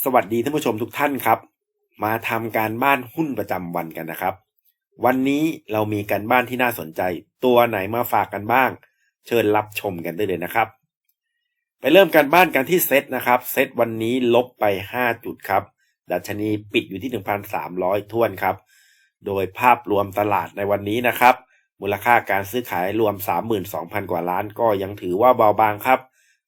สวัสดีท่านผู้ชมทุกท่านครับ มาทำการบ้านหุ้นประจำวันกันนะครับ วันนี้เรามีการบ้านที่น่าสนใจ ตัวไหนมาฝากกันบ้าง เชิญรับชมกันได้เลยนะครับ ไปเริ่มการบ้านกันที่เซตนะครับ เซตวันนี้ลบไป 5 จุดครับ ดัชนีปิดอยู่ที่ 1,300ท้วนครับ โดยภาพรวมตลาดในวันนี้นะครับ มูลค่าการซื้อขายรวม 32,000 กว่าล้านก็ยังถือว่าเบาบางครับ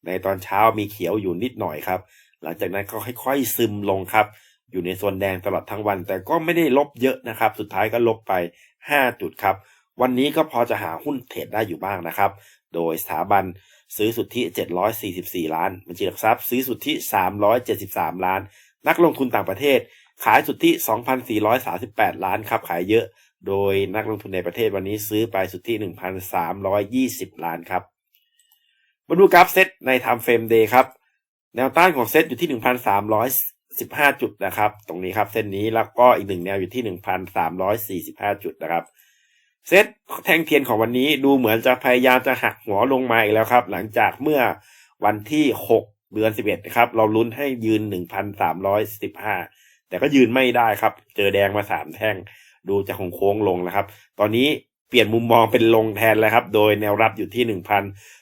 ในตอนเช้ามีเขียวอยู่นิดหน่อยครับ หลังจากนั้นก็ค่อยๆซึมลงครับ อยู่ในโซนแดงตลอดทั้งวัน แต่ก็ไม่ได้ลบเยอะนะครับ สุดท้ายก็ลบไป 5 จุดครับ วันนี้ก็พอจะหาหุ้นเทรดได้อยู่บ้างนะครับ โดยสถาบันซื้อสุทธิ 744 ล้าน บัญชีหลักทรัพย์ซื้อสุทธิ 373 ล้าน นักลงทุนต่างประเทศ ขายสุทธิ 2,438 ล้านครับ ขายเยอะ โดยนักลงทุนในประเทศวันนี้ซื้อไปสุทธิ 1,320 ล้านครับ มาดูกราฟเซตใน Time Frame Day ครับ แนวต้านของเซตอยู่ที่1,315จุดนะครับ ตรงนี้ครับเส้นนี้แล้วก็อีกหนึ่งแนวอยู่ที่1,345จุดนะครับ เซตแท่งเทียนของวันนี้ดูเหมือนจะพยายามจะหักหัวลงมาอีกแล้วครับ หลังจากเมื่อวันที่6เดือน11นะครับ เราลุ้นให้ยืน1,315แต่ก็ยืนไม่ได้ครับ เจอแดงมา3แท่งดูจะคงโค้งลงนะครับ ตอนนี้ ปลี่ยนมุมมองเป็นลงแทนแล้วครับ โดยแนวรับอยู่ที่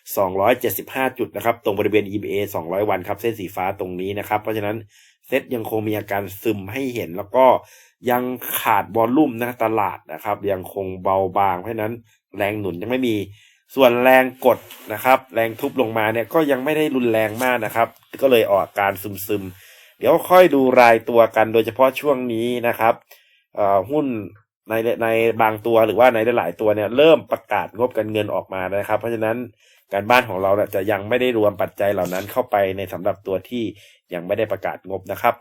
1,275 จุดนะครับ ตรงบริเวณ EMA 200 วันครับ เส้นสีฟ้าตรงนี้นะครับ เพราะฉะนั้นเซ็ตยังคงมีอาการซึมให้เห็น แล้วก็ยังขาดบอลลุ่มนะตลาดนะครับ ยังคงเบาบาง เพราะฉะนั้นแรงหนุนยังไม่มี ส่วนแรงกดนะครับ แรงทุบลงมาเนี่ยก็ยังไม่ได้รุนแรงมากนะครับ ก็เลยออกอาการซึมๆ เดี๋ยวค่อยดูรายตัวกัน โดยเฉพาะช่วงนี้นะครับหุ้น ในในบางตัวหรือว่าในหลายตัวเนี่ยเริ่มประกาศงบการเงินออกมานะครับ เพราะฉะนั้นการบ้านของเราจะยังไม่ได้รวมปัจจัยเหล่านั้นเข้าไปในสำหรับตัวที่ยังไม่ได้ประกาศงบนะครับ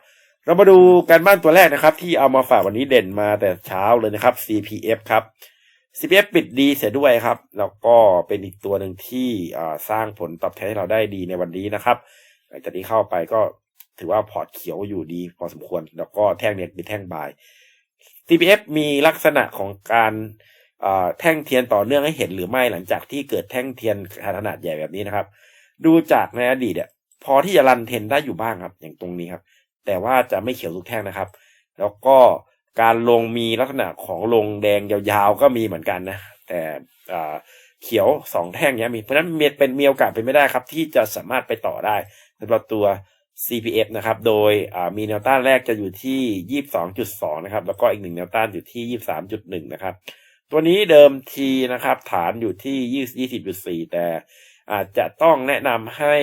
เรามาดูการบ้านตัวแรกนะครับ ที่เอามาฝากวันนี้เด่นมาแต่เช้าเลยนะครับ CPF ครับ CPF ปิดดีเสียด้วยครับ แล้วก็เป็นอีกตัวหนึ่งที่สร้างผลตอบแทนให้เราได้ดีในวันนี้นะครับหลังจากนี้เข้าไปก็ถือว่าพอร์ตเขียวอยู่ดีพอสมควร แล้วก็แท่งเนี้ยเป็นแท่งบาย CPF มีลักษณะของการแท่งเทียนต่อเนื่องให้เห็นหรือไม่หลังจากที่เกิดแท่งเทียนขนาดใหญ่แบบนี้นะครับ ดูจากในอดีตเนี่ยพอที่จะรันเทนได้อยู่บ้างครับ อย่างตรงนี้ครับ แต่ว่าจะไม่เขียวทุกแท่งนะครับ แล้วก็การลงมีลักษณะของลงแดงยาวๆก็มีเหมือนกันนะ แต่เขียวสองแท่งเนี้ยมีเพราะฉะนั้นเป็นมีโอกาสเป็นไม่ได้ครับ ที่จะสามารถไปต่อได้สำหรับตัว CPF นะครับ โดยมีแนวต้านแรกจะอยู่ที่ 22.2 นะครับ แล้วก็อีกหนึ่งแนวต้านอยู่ที่ 23.1 นะครับ ตัวนี้เดิมทีนะครับ ฐานอยู่ที่ 20.4 แต่อาจจะต้องแนะนำให้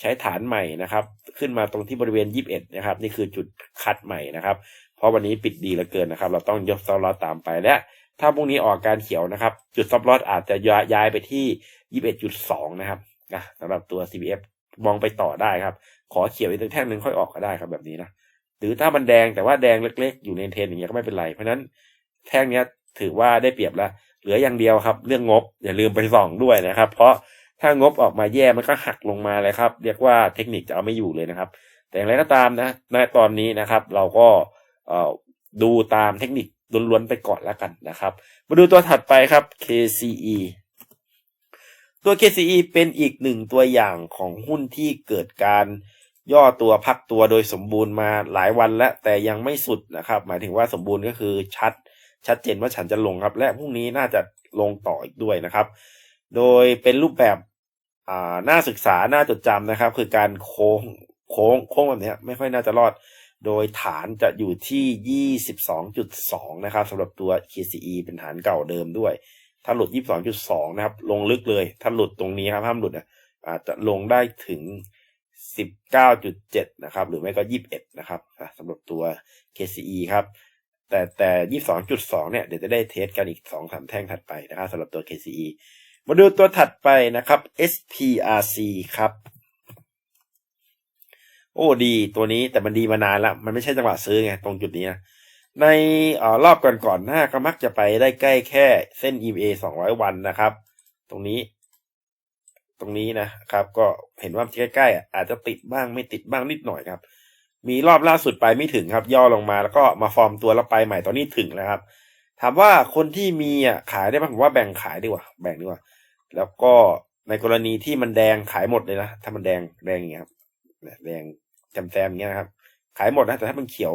ใช้ฐานใหม่นะครับ ขึ้นมาตรงที่บริเวณ 21 นะครับ นี่คือจุดคัดใหม่นะครับ เพราะวันนี้ปิดดีเหลือเกินนะครับ เราต้องยกซับลอสตามไปและถ้าพรุ่งนี้ออกการเขียวนะครับ จุดซับลอสอาจจะย้ายไปที่ 21.2 นะครับสำหรับตัว CPF มองไปต่อได้ครับ ขอเขียวอีกแท่งหนึ่งค่อยออกก็ได้ครับแบบนี้นะหรือถ้ามันแดงแต่ว่าแดงเล็กๆ อยู่ในเทนอย่างเงี้ยก็ไม่เป็นไรเพราะนั้นแท่งเนี้ยถือว่าได้เปรียบแล้วเหลืออย่างเดียวครับ เรื่องงบอย่าลืมไปส่องด้วยนะครับ เพราะถ้างบออกมาแย่มันก็หักลงมาเลยครับ เรียกว่าเทคนิคจะเอาไม่อยู่เลยนะครับ แต่อย่างไรก็ตามนะในตอนนี้นะครับ เราก็ดูตามเทคนิคล้วนๆไปก่อนแล้วกันนะครับ มาดูตัวถัดไปครับ KCE ตัว KCE เป็นอีกหนึ่งตัวอย่างของหุ้นที่เกิดการย่อตัวพักตัวโดยสมบูรณ์มาหลายวันแล้วแต่ยังไม่สุดนะครับ หมายถึงว่าสมบูรณ์ก็คือชัด ชัดเจนว่าฉันจะลงครับ และพรุ่งนี้น่าจะลงต่ออีกด้วยนะครับ โดยเป็นรูปแบบอ่าน่าศึกษาน่าจดจำนะครับ คือการโค้งโค้งโค้งแบบนี้ไม่ค่อยน่าจะรอด โดยฐานจะอยู่ที่ 22.2 นะครับสำหรับตัว KCE เป็นฐานเก่าเดิมด้วย ถ้าหลุด 22.2 นะครับ ลงลึกเลย ถ้าหลุดตรงนี้ครับ ห้ามหลุดนะอาจจะลงได้ถึง 19.7 นะครับ หรือไม่ก็ 21 นะครับสำหรับตัว KCE ครับ แต่แต่ 22.2 เนี่ย เดี๋ยวจะได้เทสกันอีก 2-3 แท่งถัดไปนะครับสำหรับตัว KCE มาดูตัวถัดไปนะครับ SPRC ครับ โอ้ดีตัวนี้แต่มันดีมานานแล้ว มันไม่ใช่จังหวะซื้อไง ตรงจุดนี้นะ ในอรอบก่อนๆหน้าก็มักจะไปได้ใกล้แค่เส้น EMA 200 วันนะครับ ตรงนี้ ตรงนี้นะครับ ก็เห็นว่าใกล้ๆอาจจะติดบ้างไม่ติดบ้างนิดหน่อยครับ มีรอบล่าสุดไปไม่ถึงครับ ย่อลงมาแล้วก็มาฟอร์มตัวแล้วไปใหม่ตอนนี้ถึงแล้วครับ ถามว่าคนที่มีอะขายได้ไหมผมว่าแบ่งขายดีกว่า แบ่งดีกว่า แล้วก็ในกรณีที่มันแดงขายหมดเลยนะถ้ามันแดงแดงอย่างเงี้ยครับแดงจำแซมอย่างเงี้ยนะครับ ขายหมดนะแต่ถ้ามันเขียว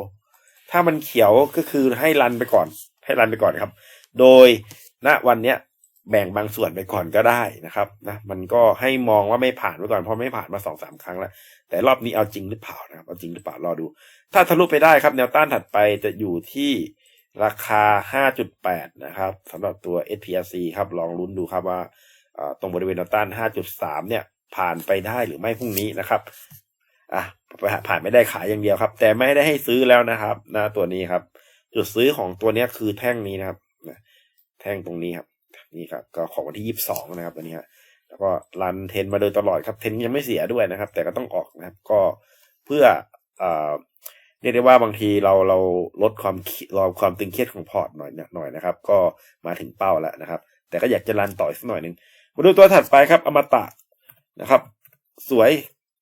ถ้ามันเขียวก็คือให้รันไปก่อน ให้รันไปก่อนครับ โดยณวันเนี้ยแบ่งบางส่วนไปก่อนก็ได้นะครับนะมันก็ให้มองว่าไม่ผ่านไว้ก่อนเพราะไม่ผ่านมาสองสามครั้งแล้วแต่รอบนี้เอาจริงหรือเปล่านะครับเอาจริงหรือเปล่ารอดู ถ้าทะลุไปได้ครับ แนวต้านถัดไปจะอยู่ที่ราคา 5.8 นะครับสำหรับตัว SPRC ครับลองลุ้นดูครับว่าตรงบริเวณแนวต้าน 5.3 เนี่ยผ่านไปได้หรือไม่พรุ่งนี้นะครับ อะผ่านไม่ได้ขายอย่างเดียวครับ แต่ไม่ได้ให้ซื้อแล้วนะครับนะตัวนี้ครับ จุดซื้อของตัวเนี้ยคือแท่งนี้นะครับแท่งตรงนี้ครับ นี่ครับก็ของวันที่ยี่สิบสองนะครับตัวนี้ฮะแล้วก็รันเทนมาโดยตลอดครับเทนยังไม่เสียด้วยนะครับ แต่ก็ต้องออกนะครับ ก็เพื่อเอ่อเรียกได้ว่าบางทีเราเราลดความเครียดเราความตึงเครียดของพอร์ตหน่อยหน่อยนะครับ ก็มาถึงเป้าแล้วนะครับ แต่ก็อยากจะรันต่ออีกสักหน่อยหนึ่งมาดูตัวถัดไปครับ อมตะนะครับ สวย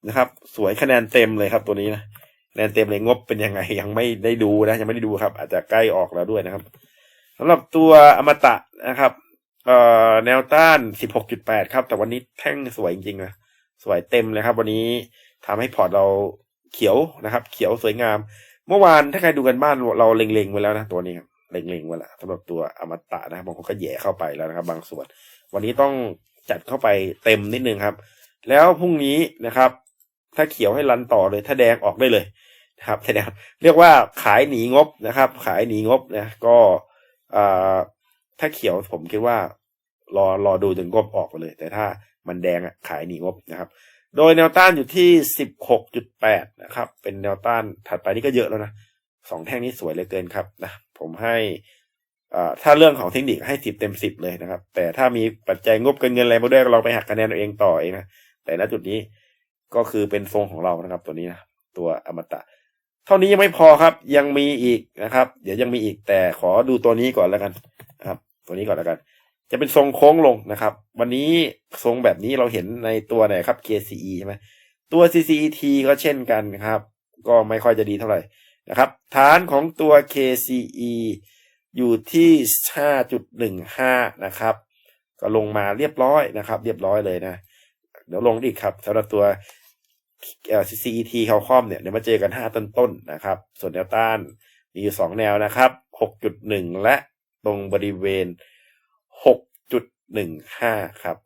นะครับ สวยคะแนนเต็มเลยครับตัวนี้นะคะแนนเต็มเลยงบเป็นยังไงยังไม่ได้ดูนะยังไม่ได้ดูครับ อาจจะใกล้ออกแล้วด้วยนะครับสำหรับตัวอมตะนะครับเอ่อแนวต้าน 16.8 ครับ แต่วันนี้แท่งสวยจริงๆนะสวยเต็มเลยครับ วันนี้ทำให้พอร์ตเราเขียวนะครับ เขียวสวยงาม เมื่อวานถ้าใครดูกันบ้านเราเล็งๆไว้แล้วนะตัวนี้ครับเล็งๆไว้แล้วสำหรับตัวอมตะนะครับบางคนก็แหย่เข้าไปแล้วนะครับ บางส่วน วันนี้ต้องจัดเข้าไปเต็มนิดนึงครับ แล้วพรุ่งนี้นะครับ ถ้าเขียวให้รันต่อเลย ถ้าแดงออกได้เลยนะครับแสดงเรียกว่าขายหนีงบนะครับ ขายหนีงบนะก็ถ้าเขียวผมคิดว่ารอรอดูจนงบออกไปเลย แต่ถ้ามันแดงอะขายหนีงบนะครับ โดยแนวต้านอยู่ที่สิบหกจุดแปดนะครับ เป็นแนวต้านถัดไปนี่ก็เยอะแล้วนะสองแท่งนี้สวยเลือเกินครับนะผมให้อ่ถ้าเรื่องของเทคนิคให้สิบเต็มสิบเลยนะครับ แต่ถ้ามีปัจจัยงบกินเงินอะไรมาด้วยก็ลองไปหักคะแนนเอาเองต่อเองนะแต่ณจุดนี้ ก็คือเป็นทรงของเรานะครับ ตัวนี้นะตัวอมตะ เท่านี้ยังไม่พอครับ ยังมีอีกนะครับ เดี๋ยวยังมีอีกแต่ขอดูตัวนี้ก่อนแล้วกันนะครับ ตัวนี้ก่อนแล้วกัน จะเป็นทรงโค้งลงนะครับ วันนี้ทรงแบบนี้เราเห็นในตัวไหนครับ KCE ใช่ไหมตัว CCET ก็เช่นกันครับ ก็ไม่ค่อยจะดีเท่าไหร่นะครับ ฐานของตัว KCE อยู่ที่ 5.15 นะครับ ก็ลงมาเรียบร้อยนะครับ เรียบร้อยเลยนะ เดี๋ยวลงอีกครับสำหรับตัว CET เขาคอมเนี่ยเดี๋ยวมาเจอกัน 5 ต้นต้นๆนะครับ ส่วนแนวต้านมีอยู่ 2 แนวนะครับ 6.1 และตรงบริเวณ 6.15 ครับ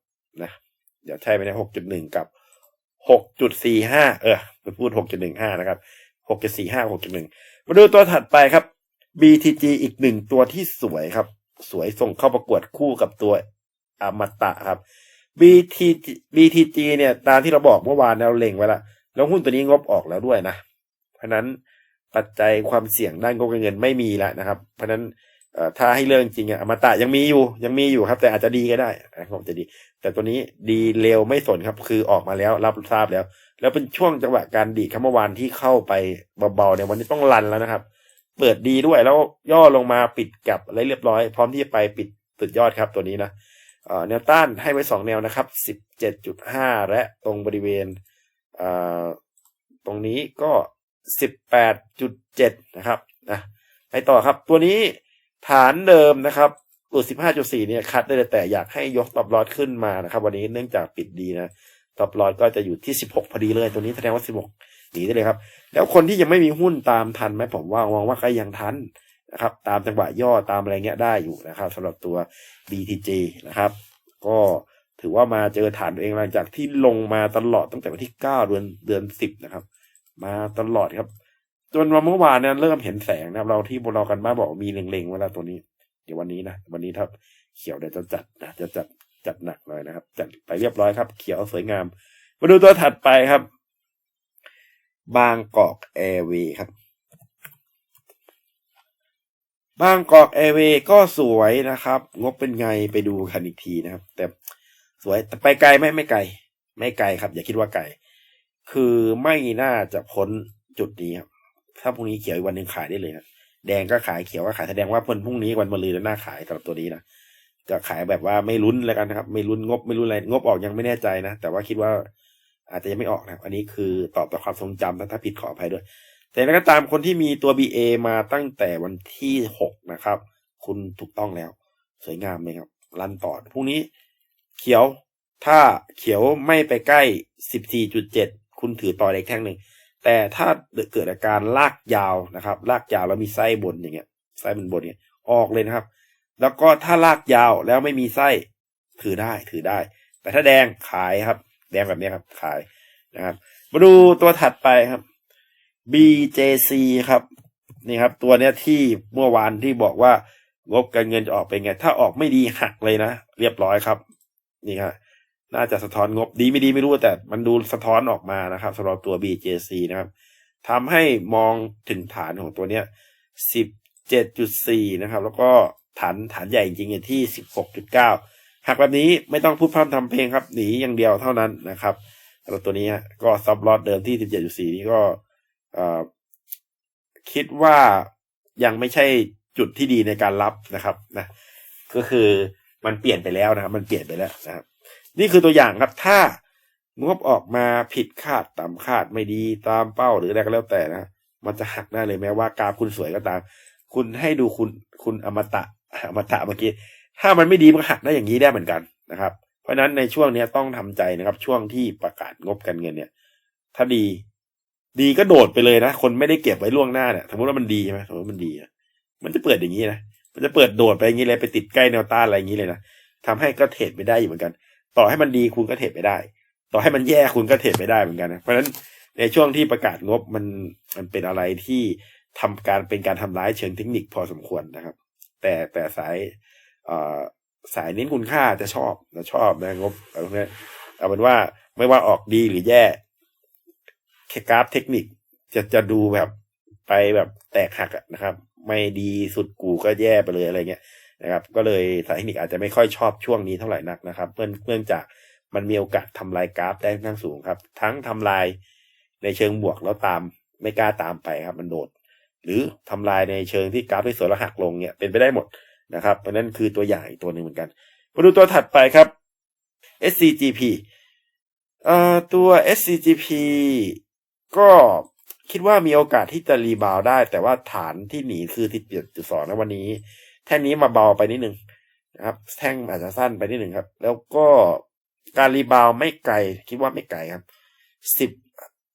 นะเดี๋ยวใช่ไหมนะ6.1 กับ 6.45 เออไปพูด 6.15 นะครับ 6.45 6.1 มาดูตัวถัดไปครับ BTG อีกหนึ่งตัวที่สวยครับ สวยส่งเข้าประกวดคู่กับตัวอมตะครับ BTG BTG เนี่ยตามที่เราบอกเมื่อวานเราเล็งไว้ละแล้วหุ้นตัวนี้งบออกแล้วด้วยนะ เพราะนั้นปัจจัยความเสี่ยงด้านงบการเงินไม่มีแล้วนะครับ เพราะนั้นถ้าให้เรื่องจริงอะอมตะยังมีอยู่ยังมีอยู่ครับ แต่อาจจะดีก็ได้นะครับจะดี แต่ตัวนี้ดีเร็วไม่สนครับ คือออกมาแล้วรับทราบแล้ว แล้วเป็นช่วงจังหวะการดีดครับเมื่อวานที่เข้าไปเบาๆเนี่ยวันนี้ต้องรันแล้วนะครับ เปิดดีด้วยแล้วย่อลงมาปิดกับอะไรเรียบร้อย พร้อมที่จะไปปิดสุดยอดครับตัวนี้นะ แนวต้านให้ไว้สองแนวนะครับสิบเจ็ดจุดห้าและตรงบริเวณเตรงนี้ก็สิบแปดจุดเจ็ดนะครับนะไปต่อครับ ตัวนี้ฐานเดิมนะครับอุดสิบห้าจุดสี่เนี่ยคัดได้เลยแต่อยากให้ยกตอบลอดขึ้นมานะครับ วันนี้เนื่องจากปิดดีนะตอบลอดก็จะอยู่ที่สิบหกพอดีเลย ตัวนี้แสดงว่าสิบหกหนีได้เลยครับ แล้วคนที่ยังไม่มีหุ้นตามทันไหมผมว่ามองว่าก็ยังทัน นะครับ ตามจังหวะย่อตามอะไรเงี้ยได้อยู่นะครับสำหรับตัว BTG นะครับ ก็ถือว่ามาเจอฐานตัวเองหลังจากที่ลงมาตลอดตั้งแต่วันที่เก้าเดือนเดือนสิบนะครับ มาตลอดครับ จนวันเมื่อวานเนี่ยเริ่มเห็นแสงนะครับ เราที่บเรากันบ้าบอกมีเล็งๆเวลาตัวนี้ เดี๋ยววันนี้นะวันนี้ถ้าเขียวเดี๋ยวจะจัดนะจะจัดจัดหนักเลยนะครับ จัดไปเรียบร้อยครับ เขียวสวยงาม มาดูตัวถัดไปครับ บางกอกแอร์เวย์ครับ บางกอกแอร์เวย์ก็สวยนะครับ งบเป็นไงไปดูกันอีกทีนะครับ แต่สวยแต่ไปไกลไหมไม่ไกล ไม่ไกลครับ อย่าคิดว่าไกล คือไม่น่าจะพ้นจุดนี้ครับถ้าพรุ่งนี้เขียวอีกวันหนึ่งขายได้เลยนะแดงก็ขายเขียวก็ขายแสดงว่าพ้นพรุ่งนี้วันมะรืนน่าขายสำหรับตัวนี้นะจะขายแบบว่าไม่ลุ้นแล้วกันนะครับ ไม่ลุ้นงบไม่ลุ้นอะไรงบออกยังไม่แน่ใจนะแต่ว่าคิดว่าอาจจะยังไม่ออกนะอันนี้คือตอบต่อความทรงจำนะถ้าผิดขออภัยด้วย แต่แล้วก็ตามคนที่มีตัว BA มาตั้งแต่วันที่หกนะครับ คุณถูกต้องแล้ว สวยงามเลยครับ รันต่อพรุ่งนี้ เขียวถ้าเขียวไม่ไปใกล้สิบสี่จุดเจ็ดคุณถือต่ออีกแท่งหนึ่ง แต่ถ้าเกิดอาการลากยาวนะครับ ลากยาวแล้วมีไส้บนอย่างเงี้ย ไส้บนบนเนี่ยออกเลยนะครับ แล้วก็ถ้าลากยาวแล้วไม่มีไส้ถือได้ถือได้ แต่ถ้าแดงขายครับ แดงแบบนี้ครับ ขายนะครับ มาดูตัวถัดไปครับ BJC ครับ นี่ครับ ตัวเนี้ยที่เมื่อวานที่บอกว่างบการเงินจะออกเป็นไง ถ้าออกไม่ดีหักเลยนะ เรียบร้อยครับ นี่ครับน่าจะสะท้อนงบดีไม่ดีไม่รู้แต่มันดูสะท้อนออกมานะครับสำหรับตัว BJC นะครับทำให้มองถึงฐานของตัวเนี้ยสิบเจ็ดจุดสี่นะครับ แล้วก็ฐานฐานใหญ่จริงๆที่สิบหกจุดเก้าหักแบบนี้ไม่ต้องพูดพร่ำทำเพลงครับหนีอย่างเดียวเท่านั้นนะครับสำหรับตัวนี้ก็ซับลอตเดิมที่สิบเจ็ดจุดสี่นี้ก็ คิดว่ายังไม่ใช่จุดที่ดีในการรับนะครับนะก็คือมันเปลี่ยนไปแล้วนะครับ มันเปลี่ยนไปแล้วนะครับ นี่คือตัวอย่างครับถ้างบออกมาผิดคาดต่ำคาดไม่ดีตามเป้าหรืออะไรก็แล้วแต่นะมันจะหักได้เลยแม้ว่ากราฟคุณสวยก็ตาม คุณให้ดูคุณคุณอมตะอมตะเมื่อกี้ถ้ามันไม่ดีมันหักได้อย่างนี้ได้เหมือนกันนะครับ เพราะฉะนั้นในช่วงนี้ต้องทำใจนะครับ ช่วงที่ประกาศงบการเงินเนี่ย ถ้าดี ดีก็โดดไปเลยนะ คนไม่ได้เก็บไว้ล่วงหน้าเนี่ยสมมติว่ามันดีใช่ไหมสมมติมันดีมันจะเปิดอย่างนี้นะมันจะเปิดโดดไปอย่างนี้เลยไปติดใกล้แนวต้านอะไรอย่างนี้เลยนะทำให้ก็เทรดไปได้อยู่เหมือนกัน ต่อให้มันดีคุณก็เทรดไม่ได้ ต่อให้มันแย่คุณก็เทรดไม่ได้เหมือนกันนะเพราะฉะนั้นในช่วงที่ประกาศงบมันมันเป็นอะไรที่ทำการเป็นการทำร้ายเชิงเทคนิคพอสมควรนะครับ แต่แต่สายอ่อสายเน้นคุณค่าจะชอบนะชอบนะงบอะไรพวกนี้เอาเป็นว่าไม่ว่าออกดีหรือแย่ กราฟเทคนิคจะจะดูแบบไปแบบแตกหักนะครับ ไม่ดีสุดกูก็แย่ไปเลยอะไรเงี้ยนะครับ ก็เลยสายเทคนิคอาจจะไม่ค่อยชอบช่วงนี้เท่าไหร่นักนะครับเนื่องเนื่องจากมันมีโอกาสทำลายกราฟได้ค่อนสูงครับ ทั้งทำลายในเชิงบวกแล้วตามไม่กล้าตามไปครับ มันโดด หรือทำลายในเชิงที่กราฟที่สวยแล้วหักลงเนี่ยเป็นไปได้หมดนะครับ เพราะนั้นคือตัวอย่างอีกตัวหนึ่งเหมือนกันมาดูตัวถัดไปครับ SCGP เอ่อตัว SCGP ก็คิดว่ามีโอกาสที่จะรีบาวได้ แต่ว่าฐานที่หนีคือที่จุดสองนะวันนี้ แท่งนี้มาเบาไปนิดนึงนะครับ แท่งอาจจะสั้นไปนิดหนึ่งครับ แล้วก็การรีบาวไม่ไกล คิดว่าไม่ไกลครับสิบ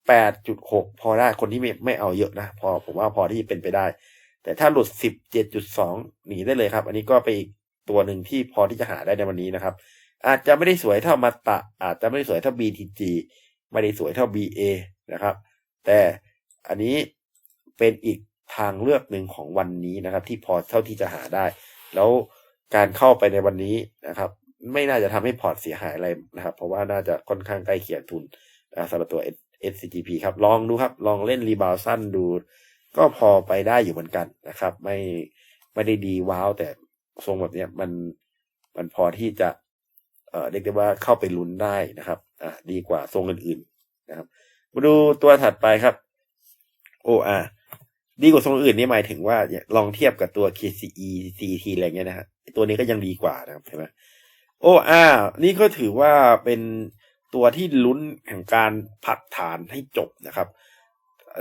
แปดจุดหกพอได้คนที่ไม่ไม่เอาเยอะนะ พอผมว่าพอที่เป็นไปได้ แต่ถ้าหลุดสิบเจ็ดจุดสองหนีได้เลยครับ อันนี้ก็ไปอีกตัวหนึ่งที่พอที่จะหาได้ในวันนี้นะครับ อาจจะไม่ได้สวยเท่ามาตะ อาจจะไม่ได้สวยเท่า BTG ไม่ได้สวยเท่า BA นะครับ แต่อันนี้เป็นอีกทางเลือกหนึ่งของวันนี้นะครับ ที่พอเท่าที่จะหาได้ แล้วการเข้าไปในวันนี้นะครับ ไม่น่าจะทำให้พอร์ตเสียหายอะไรนะครับ เพราะว่าน่าจะค่อนข้างใกล้เคียงทุนสำหรับตัว SCGP ครับ ลองดูครับ ลองเล่นรีบาวสั้นดู ก็พอไปได้อยู่เหมือนกันนะครับ ไม่ไม่ได้ดีว้าว แต่ทรงแบบนี้มันมันพอที่จะเอ่อเรียกได้ว่าเข้าไปลุ้นได้นะครับ อ่าดีกว่าทรงอื่นๆนะครับ มาดูตัวถัดไปครับ OR ดีกว่าทรงอื่นนี่หมายถึงว่าลองเทียบกับตัว KCE CT อะไรเงี้ยนะฮะตัวนี้ก็ยังดีกว่านะครับใช่ไหมโออานี่ก็ถือว่าเป็นตัวที่ลุ้นแห่งการผักฐานให้จบนะครับ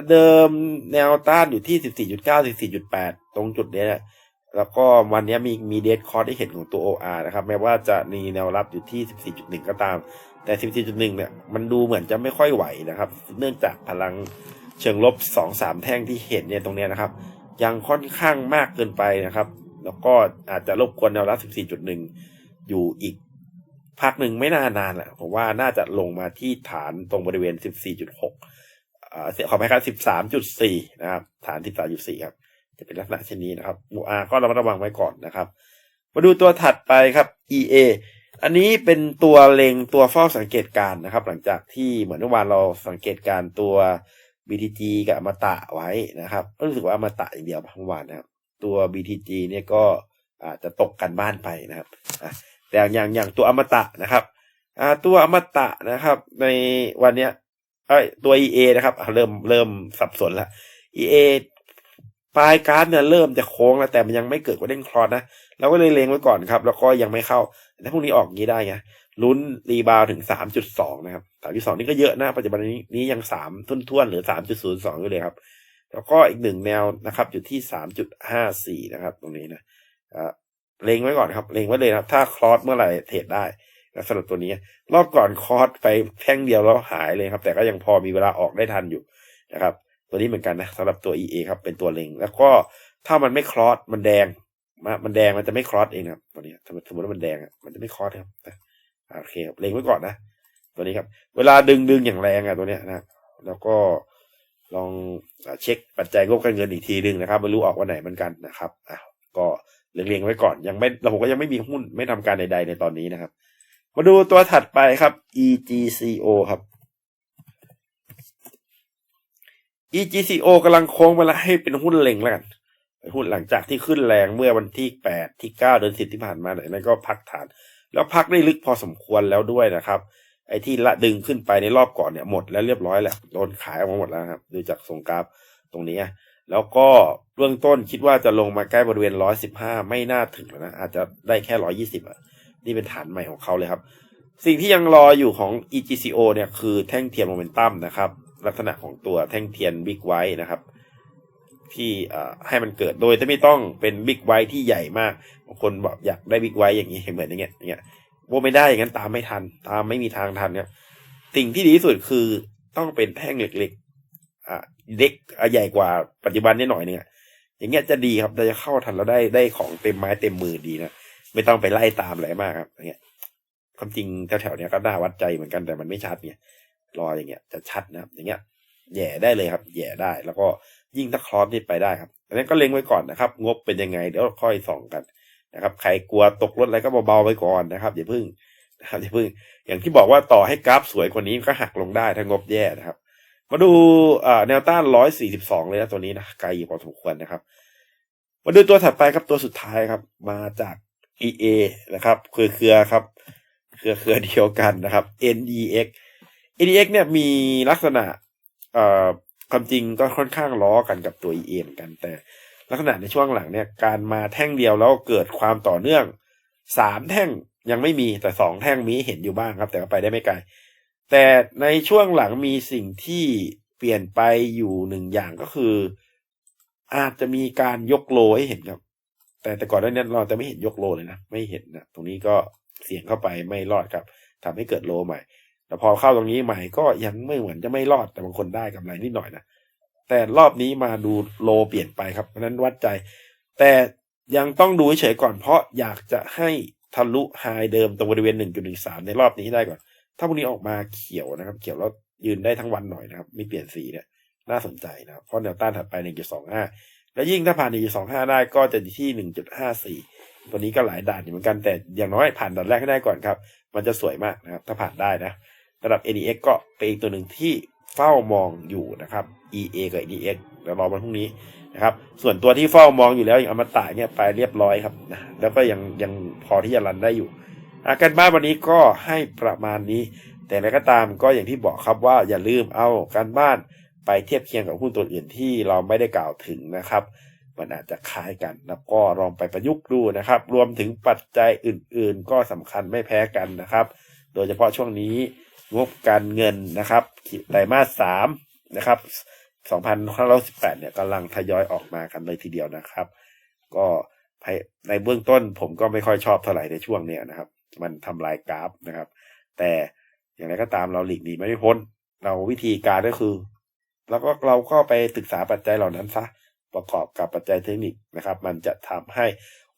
เดิมแนวต้านอยู่ที่ 14.9 14.8 ตรงจุดนี้แล้วก็วันนี้มีมีเดทคอร์ดที่เห็นของตัว OR นะครับ แม้ว่าจะมีแนวรับอยู่ที่ 14.1 ก็ตาม แต่ 14.1 เนี่ย มันดูเหมือนจะไม่ค่อยไหวนะครับ เนื่องจากพลังเชิงลบสองสามแท่งที่เห็นเนี่ยตรงนี้นะครับ ยังค่อนข้างมากเกินไปนะครับ แล้วก็อาจจะรบกวนแนวรับ 14.1 อยู่อีกพักหนึ่งไม่นานนานแหละผมว่าน่าจะลงมาที่ฐานตรงบริเวณ 14.6อ่าขอไปครับ13.4 นะครับ ฐาน 13.4 ครับ จะเป็นลักษณะเช่นนี้นะครับมูอาก็ระมัดระวังไว้ก่อนนะครับ มาดูตัวถัดไปครับ EA อันนี้เป็นตัวเลงตัวเฝ้าสังเกตการนะครับ หลังจากที่เหมือนเมื่อวานเราสังเกตการตัว BTG กับอมตะไว้นะครับรู้สึกว่าอมตะอย่างเดียวเมื่อวานนะครับ ตัว BTG เนี่ยก็อาจจะตกกันบ้านไปนะครับแต่อย่างอย่างตัวอมตะนะครับตัวอมตะนะครับ ในวันเนี้ยเอ้ยตัว EA นะครับเริ่มเริ่มสับสนละ EA ปลายการเนี่ยเริ่มจะโค้งแล้วแต่มันยังไม่เกิดว่าเด้งคลอสนะเราก็เลยเลงไว้ก่อนครับ แล้วก็ยังไม่เข้า แต่พวกนี้ออกงี้ได้ไงลุ้นรีบาวถึงสามจุดสองนะครับสามจุดสองนี่ก็เยอะนะปัจจุบันนี้นี้ยังสามทุ่นทวนหรือสามจุดศูนย์สองอยู่เลยครับ แล้วก็อีกหนึ่งแนวนะครับอยู่ที่สามจุดห้าสี่นะครับ ตรงนี้นะเลงไว้ก่อนครับเลงไว้เลยครับ ถ้าคลอสเมื่อไหร่เทรดได้สำหรับตัวนี้ รอบก่อนคอสไปแท่งเดียวแล้วหายเลยครับ แต่ก็ยังพอมีเวลาออกได้ทันอยู่นะครับ ตัวนี้เหมือนกันนะสำหรับตัว EA ครับเป็นตัวเล็ง แล้วก็ถ้ามันไม่คลอสมันแดง มันแดงมันจะไม่คลอสเองครับตัวนี้สมมติสมมติว่ามันแดงอะมันจะไม่คลอสครับโอเคครับเล็งไว้ก่อนนะตัวนี้ครับ เวลาดึงดึงอย่างแรงอะตัวเนี้ยนะแล้วก็ลองเช็คปัจจัยงบการเงินอีกทีหนึ่งนะครับไม่รู้ออกวันไหนเหมือนกันนะครับอะก็เรียงไว้ก่อนยังไม่เราผมก็ยังไม่มีหุ้นไม่ทำการใด ๆ ในตอนนี้นะครับ มาดูตัวถัดไปครับ EGCO ครับ EGCO กำลังโค้งไปแล้วให้เป็นหุ้นเล็งแล้วกัน หุ้นหลังจากที่ขึ้นแรงเมื่อวันที่แปดที่เก้าเดือนสิบที่ผ่านมาเนี่ยนั้นก็พักฐาน แล้วพักได้ลึกพอสมควรแล้วด้วยนะครับ ไอ้ที่ละดึงขึ้นไปในรอบก่อนเนี่ยหมดแล้วเรียบร้อยแหละโดนขายออกมาหมดแล้วครับดูจากทรงกราฟตรงนี้แล้วก็เบื้องต้นคิดว่าจะลงมาใกล้บริเวณร้อยสิบห้าไม่น่าถึงแล้วนะอาจจะได้แค่ร้อยี่สิบอะนี่เป็นฐานใหม่ของเขาเลยครับ สิ่งที่ยังรออยู่ของ EGCO เนี่ยคือแท่งเทียนโมเมนตัมนะครับลักษณะของตัวแท่งเทียนบิ๊กไวท์นะครับ ที่ให้มันเกิดโดยที่ไม่ต้องเป็นบิ๊กไวที่ใหญ่มากบางคนบอกอยากได้บิ๊กไวอย่างนี้เหมือนอย่างเงี้ยอย่างเงี้ยว่าไม่ได้อย่างนั้นตามไม่ทัน ตามไม่มีทางทันเนี่ยสิ่งที่ดีที่สุดคือต้องเป็นแท่งเล็กๆอะเล็กใหญ่กว่าปัจจุบันนิดหน่อยนึงอะอย่างเงี้ยจะดีครับจะเข้าทันแล้วได้ได้ของเต็มไม้เต็มมือดีนะไม่ต้องไปไล่ตามอะไรมากครับอย่างเงี้ยความจริงแถวๆเนี้ยก็น่าวัดใจเหมือนกันแต่มันไม่ชัดเนี่ยรออย่างเงี้ยจะชัดนะครับ อย่างเงี้ยแย่ได้เลยครับ แย่ได้แล้วก็ ยิ่งถ้าคลอสนี่ไปได้ครับอันนั้ก็เล็งไว้ก่อนนะครับ งบเป็นยังไงเดี๋ยวค่อยส่องกันนะครับ ใครกลัวตกรถอะไรก็เบาๆไว้ก่อนนะครับอย่าพึ่งนะครับอย่าพึ่ง อย่างที่บอกว่าต่อให้กราฟสวยกว่านี้ก็หักลงได้ถ้างบแย่นะครับ มาดูแนวต้านร้อยสี่สิบสองเลยนะตัวนี้นะไกลพอสมควรนะครับ มาดูตัวถัดไปครับตัวสุดท้ายครับ มาจาก EA นะครับเครือเครือครับ เครือเครือเดียวกันนะครับ NEX NEX เนี่ยมีลักษณะเอ่อ ความจริงก็ค่อนข้างล้อกันกับตัว EA เหมือนกันแต่ ลักษณะในช่วงหลังเนี่ยการมาแท่งเดียวแล้วเกิดความต่อเนื่องสามแท่งยังไม่มีแต่สองแท่งมีเห็นอยู่บ้างครับ แต่ก็ไปได้ไม่ไกลแต่ในช่วงหลังมีสิ่งที่เปลี่ยนไปอยู่หนึ่งอย่างก็คือ อาจจะมีการยกโลให้เห็นครับ แต่แต่ก่อนหน้านี้เราจะไม่เห็นยกโลเลยนะไม่เห็นนะตรงนี้ก็เสียงเข้าไปไม่รอดครับทำให้เกิดโลใหม่ แต่พอเข้าตรงนี้ใหม่ก็ยังไม่เหมือนจะไม่รอดแต่บางคนได้กำไรนิดหน่อยนะแต่รอบนี้มาดูโลเปลี่ยนไปครับเพราะนั้นวัดใจ แต่ยังต้องดูเฉยก่อนเพราะอยากจะให้ทะลุไฮเดิมตรงบริเวณ 1.13 ในรอบนี้ได้ก่อน ถ้าพวกนี้ออกมาเขียวนะครับ เขียวแล้วยืนได้ทั้งวันหน่อยนะครับ ไม่เปลี่ยนสีเนี่ยน่าสนใจนะเพราะแนวต้านถัดไป 1.25 แล้วยิ่งถ้าผ่าน 1.25 ได้ก็จะที่ 1.54 ตัวนี้ก็หลายด่านอยู่เหมือนกันแต่อย่างน้อยผ่านด่านแรกให้ได้ก่อนครับ มันจะสวยมากนะครับ ถ้าผ่านได้นะ ระดับ NEX ก็เป็นอีกตัวหนึ่งที่เฝ้ามองอยู่นะครับ EA กับ NEX เดี๋ยวรอวันพรุ่งนี้นะครับ ส่วนตัวที่เฝ้ามองอยู่แล้วอย่างอมตะเนี่ยไปเรียบร้อยครับนะแล้วก็ยังยังพอที่จะรันได้อยู่อาการบ้านวันนี้ก็ให้ประมาณนี้ แต่อะไรก็ตามก็อย่างที่บอกครับว่าอย่าลืมเอาการบ้านไปเทียบเคียงกับหุ้นตัวอื่นที่เราไม่ได้กล่าวถึงนะครับ มันอาจจะคล้ายกันแล้วก็ลองไปประยุกต์ดูนะครับ รวมถึงปัจจัยอื่นๆ ก็สำคัญไม่แพ้กันนะครับ โดยเฉพาะช่วงนี้ งบการเงินนะครับไตรมาสสามนะครับ2518เนี่ยกำลังทยอยออกมากันเลยทีเดียวนะครับ ก็ในเบื้องต้นผมก็ไม่ค่อยชอบเท่าไหร่ในช่วงเนี้ยนะครับ มันทำลายกราฟนะครับ แต่อย่างไรก็ตามเราหลีกหนีไม่พ้น เราวิธีการก็คือแล้วก็เราก็ไปศึกษาปัจจัยเหล่านั้นซะประกอบกับปัจจัยเทคนิคนะครับ มันจะทำให้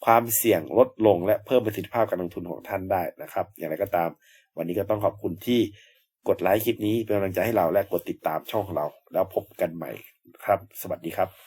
ความเสี่ยงลดลงและเพิ่มประสิทธิภาพการลงทุนของท่านได้นะครับ อย่างไรก็ตาม วันนี้ก็ต้องขอบคุณที่กดไลค์คลิปนี้เป็นกำลังใจให้เราและกดติดตามช่องของเรา แล้วพบกันใหม่ครับ สวัสดีครับ